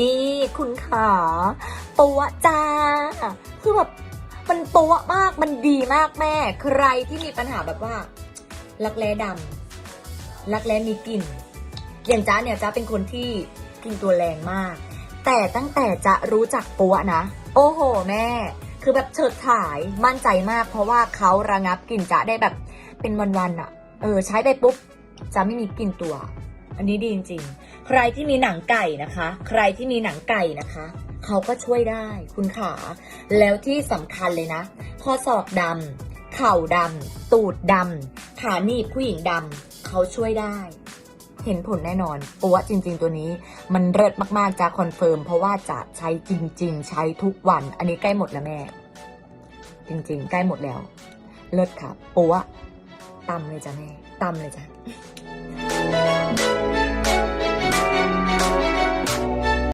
นี่คุณขาปัวจ้า คือแบบมันปัวมากมันดีมากแม่ ใครที่มีปัญหาแบบว่า รักแร้ดำรักแร้มีกลิ่น อย่างจ้าเนี่ยจ้าเป็นคนที่กลิ่นตัวแรงมาก แต่ตั้งแต่จะรู้จักปัวนะ โอ้โหแม่ คือแบบเฉิดฉายมั่นใจมาก เพราะว่าเขาระงับกลิ่นจ้าได้แบบเป็นวันๆอะเออ ใช้ไปปุ๊บจะไม่มีกลิ่นตัว อันนี้ดีจริงๆ ใครที่มีหนังไก่นะคะ ใครที่มีหนังไก่นะคะ เขาก็ช่วยได้คุณขา แล้วที่สำคัญเลยนะข้อศอกดำเข่าดำตูดดำขาหนีบผู้หญิงดำเขาช่วยได้เห็นผลแน่นอนปัวจริง ๆ ตัวนี้ มันเลิศมากๆจะคอนเฟิร์มเพราะว่าจะใช้จริง ๆ ใช้ทุกวัน อันนี้ใกล้หมดแล้วแม่ จริง ๆ ใกล้หมดแล้ว เลิศค่ะปัวตำเลยจ้ะแม่ตำเลยจ้ะ